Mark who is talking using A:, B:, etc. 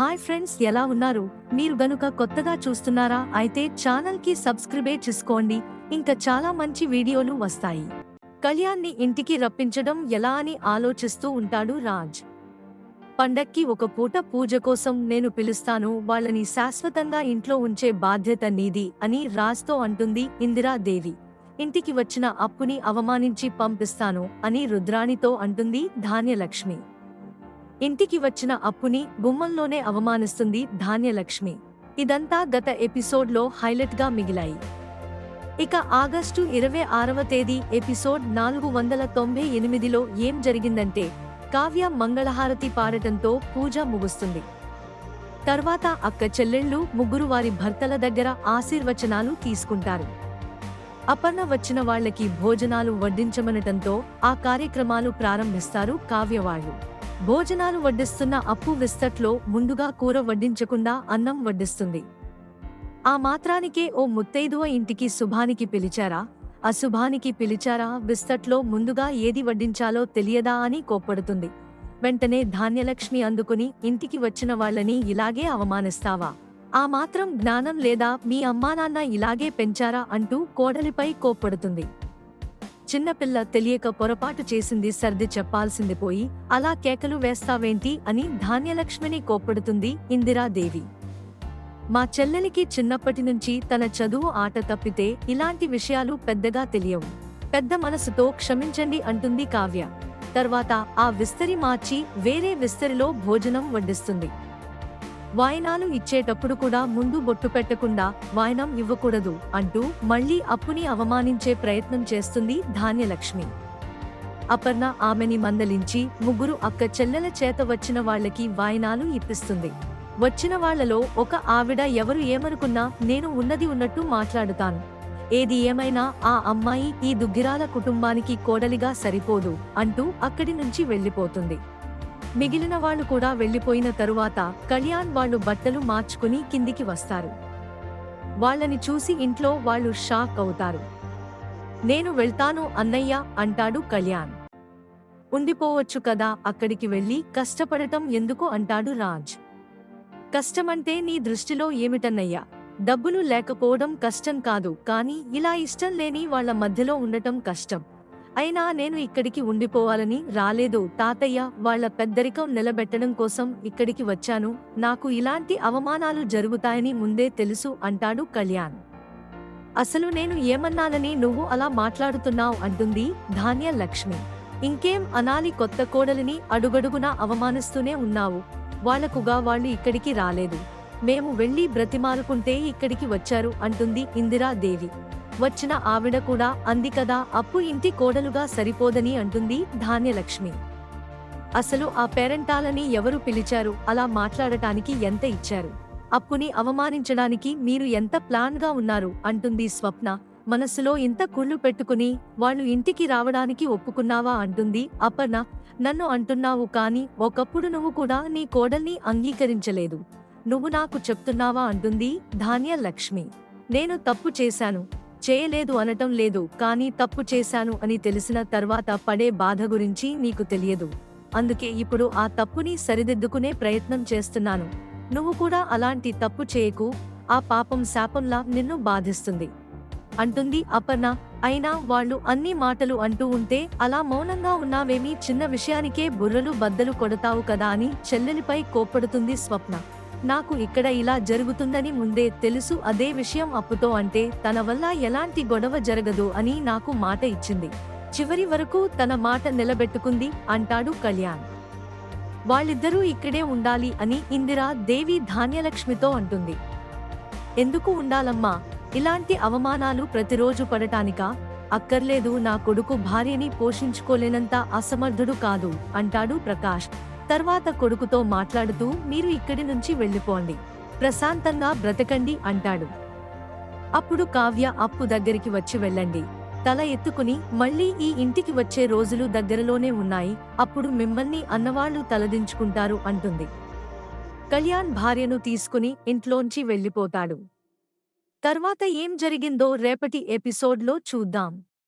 A: Hi friends ఎలా ఉన్నారు? మీరు గనుక కొత్తగా చూస్తున్నారా అయితే ఛానల్కి సబ్స్క్రైబే చేసుకోండి. ఇంకా చాలా మంచి వీడియోలు వస్తాయి. కళ్యాణ్ని ఇంటికి రప్పించడం ఎలా అని ఆలోచిస్తూ ఉంటాడు రాజ్. పండక్కి ఒక పూట పూజ కోసం నేను పిలుస్తాను వాళ్ళని శాశ్వతంగా ఇంట్లో ఉంచే బాధ్యత నీది అని రాజ్తో అంటుంది ఇందిరాదేవి. ఇంటికి వచ్చిన అప్పుని అవమానించి పంపిస్తాను అని రుద్రాణితో అంటుంది ధాన్యలక్ష్మి. ఇంటికి వచ్చిన అప్పుని గుమ్మంలోనే అవమానిస్తుంది ధాన్యలక్ష్మి. ఇదంతా గత ఎపిసోడ్లో హైలైట్గా మిగిలాయి. ఇక ఆగస్టు ఇరవై ఆరవ తేదీ ఎపిసోడ్ నాలుగు వందల తొంభై ఎనిమిదిలో ఏం జరిగిందంటే కావ్య మంగళహారతి పాడటంతో పూజ ముగుస్తుంది. తర్వాత అక్క చెల్లెళ్ళు ముగ్గురు వారి భర్తల దగ్గర ఆశీర్వచనాలు తీసుకుంటారు. అపర్ణ వచ్చిన వాళ్ళకి భోజనాలు వడ్డించమనటంతో ఆ కార్యక్రమాలు ప్రారంభిస్తారు కావ్యవాళ్ళు భోజనాలు వడ్డిస్తున్న అప్పు విస్తట్లో ముందుగా కూర వడ్డించకుండా అన్నం వడ్డిస్తుంది. ఆ మాత్రానికే ఓ ముత్తైదువ ఇంటికి శుభానికి పిలిచారా? అశుభానికి పిలిచారా? విస్తట్లో ముందుగా ఏది వడ్డించాలో తెలియదా అని కోప్పడుతుంది. వెంటనే ధాన్యలక్ష్మి అందుకుని ఇంటికి వచ్చిన వాళ్ళని ఇలాగే అవమానిస్తావా? ఆ మాత్రం జ్ఞానం లేదా మీ అమ్మానాన్న ఇలాగే పెంచారా? అంటూ కోడలిపై కోప్పడుతుంది. చిన్నపిల్ల తెలియక పొరపాటు చేసింది సర్ది చెప్పాల్సింది పోయి అలా కేకలు వేస్తావేంటి? అని ధాన్యలక్ష్మిని కోప్పడుతుంది ఇందిరాదేవి. మా చెల్లెలికి చిన్నప్పటి నుంచి తన చదువు ఆట తప్పితే ఇలాంటి విషయాలు పెద్దగా తెలియవు. పెద్ద మనసుతో క్షమించండి అంటుంది కావ్య. తర్వాత ఆ విస్తరి మార్చి వేరే విస్తరిలో భోజనం వడ్డిస్తుంది. వాయనాలు ఇచ్చేటప్పుడు కూడా ముందు బొట్టు పెట్టకుండా వాయనం ఇవ్వకూడదు అంటూ మళ్ళీ అప్పుని అవమానించే ప్రయత్నం చేస్తుంది ధాన్యలక్ష్మి. అపర్ణ ఆమెని మందలించి ముగ్గురు అక్క చెల్లెల చేత వచ్చిన వాళ్ళకి వాయనాలు ఇప్పిస్తుంది. వచ్చిన వాళ్ళలో ఒక ఆవిడ ఎవరు ఏమనుకున్నా నేను ఉన్నది ఉన్నట్టు మాట్లాడుతాను. ఏది ఏమైనా ఆ అమ్మాయి ఈ దుగ్గిరాల కుటుంబానికి కోడలిగా సరిపోదు అంటూ అక్కడి నుంచి వెళ్ళిపోతుంది మిగిలిన వాళ్ళు కూడా వెళ్ళిపోయిన తరువాత కళ్యాణ్ వాళ్ళు బట్టలు మార్చుకుని కిందికి వస్తారు. వాళ్ళని చూసి ఇంట్లో వాళ్ళు షాక్ అవుతారు. నేను వెళ్తాను అన్నయ్య అంటాడు కళ్యాణ్. ఉండిపోవచ్చు కదా అక్కడికి వెళ్ళి కష్టపడటం ఎందుకు అంటాడు రాజ్. కష్టమంటే నీ దృష్టిలో ఏమిటన్నయ్యా? డబ్బులు లేకపోవడం కష్టం కాదు కానీ ఇలా ఇష్టం లేని వాళ్ళ మధ్యలో ఉండటం కష్టం. అయినా నేను ఇక్కడికి ఉండిపోవాలని రాలేదు. తాతయ్య వాళ్ళ పెద్దరికం నిలబెట్టడం కోసం ఇక్కడికి వచ్చాను. నాకు ఇలాంటి అవమానాలు జరుగుతాయని ముందే తెలుసు అంటాడు కళ్యాణ్. అసలు నేను ఏమన్నానని నువ్వు అలా మాట్లాడుతున్నావు అంటుంది ధాన్య లక్ష్మి ఇంకేం అనాలి కొత్త కోడలిని అడుగడుగునా అవమానిస్తూనే ఉన్నావు. వాళ్ళకుగా వాళ్ళు ఇక్కడికి రాలేదు. మేము వెళ్ళి బ్రతిమాలుకుంటే ఇక్కడికి వచ్చారు అంటుంది ఇందిరాదేవి. వచ్చిన ఆవిడ కూడా అంది కదా అప్పు ఇంటి కోడలుగా సరిపోదని అంటుంది ధాన్యలక్ష్మి. అసలు ఆ పేరెంటాలని ఎవరు పిలిచారు? అలా మాట్లాడటానికి ఎంత ఇచ్చారు? అప్పుని అవమానించడానికి మీరు ఎంత ప్లాన్గా ఉన్నారు అంటుంది స్వప్న. మనసులో ఇంత కుళ్ళు పెట్టుకుని వాళ్ళు ఇంటికి రావడానికి ఒప్పుకున్నావా? అంటుంది అపర్ణ. నన్ను అంటున్నావు కానీ ఒకప్పుడు నువ్వు కూడా నీ కోడల్ని అంగీకరించలేదు. నువ్వు నాకు చెప్తున్నావా? అంటుంది ధాన్య లక్ష్మి నేను తప్పు చేశాను. చేయలేదు అనటం లేదు కానీ తప్పు చేశాను అని తెలిసిన తర్వాత పడే బాధ గురించి నీకు తెలియదు. అందుకే ఇప్పుడు ఆ తప్పుని సరిదిద్దుకునే ప్రయత్నం చేస్తున్నాను. నువ్వు కూడా అలాంటి తప్పు చేయకు ఆ పాపం శాపంలా నిన్ను బాధిస్తుంది. అంటుంది అపర్ణ. అయినా వాళ్ళు అన్ని మాటలు అంటూ ఉంటే అలా మౌనంగా ఉన్నావేమీ చిన్న విషయానికే బుర్రలు బద్దలు కొడతావు కదా అని చెల్లెలిపై కోప్పడుతుంది స్వప్న. నాకు ఇక్కడ ఇలా జరుగుతుందని ముందే తెలుసు అదే విషయం అప్పుతో అంటే తన వల్ల ఎలాంటి గొడవ జరగదు అని నాకు మాట ఇచ్చింది. చివరి వరకు తన మాట నిలబెట్టుకుంది అంటాడు కళ్యాణ్. వాళ్ళిద్దరూ ఇక్కడే ఉండాలి అని ఇందిరా దేవి ధాన్యలక్ష్మితో అంటుంది. ఎందుకు ఉండాలమ్మా? ఇలాంటి అవమానాలు ప్రతిరోజు పడటానికా? అక్కర్లేదు నా కొడుకు భార్యని పోషించుకోలేనంత అసమర్థుడు కాదు అంటాడు ప్రకాష్. తర్వాత కొడుకుతో మాట్లాడుతూ మీరు ఇక్కడి నుంచి వెళ్ళిపోండి. ప్రశాంతంగా బ్రతకండి అంటాడు. అప్పుడు కావ్య అప్పు దగ్గరికి వచ్చి వెళ్ళండి. తల ఎత్తుకుని మళ్ళీ ఈ ఇంటికి వచ్చే రోజులు దగ్గరలోనే ఉన్నాయి. అప్పుడు మిమ్మల్ని అన్నవాళ్ళు తలదించుకుంటారు అంటుంది. కళ్యాణ్ భార్యను తీసుకుని ఇంట్లోంచి వెళ్ళిపోతాడు. తర్వాత ఏం జరిగిందో రేపటి ఎపిసోడ్లో చూద్దాం.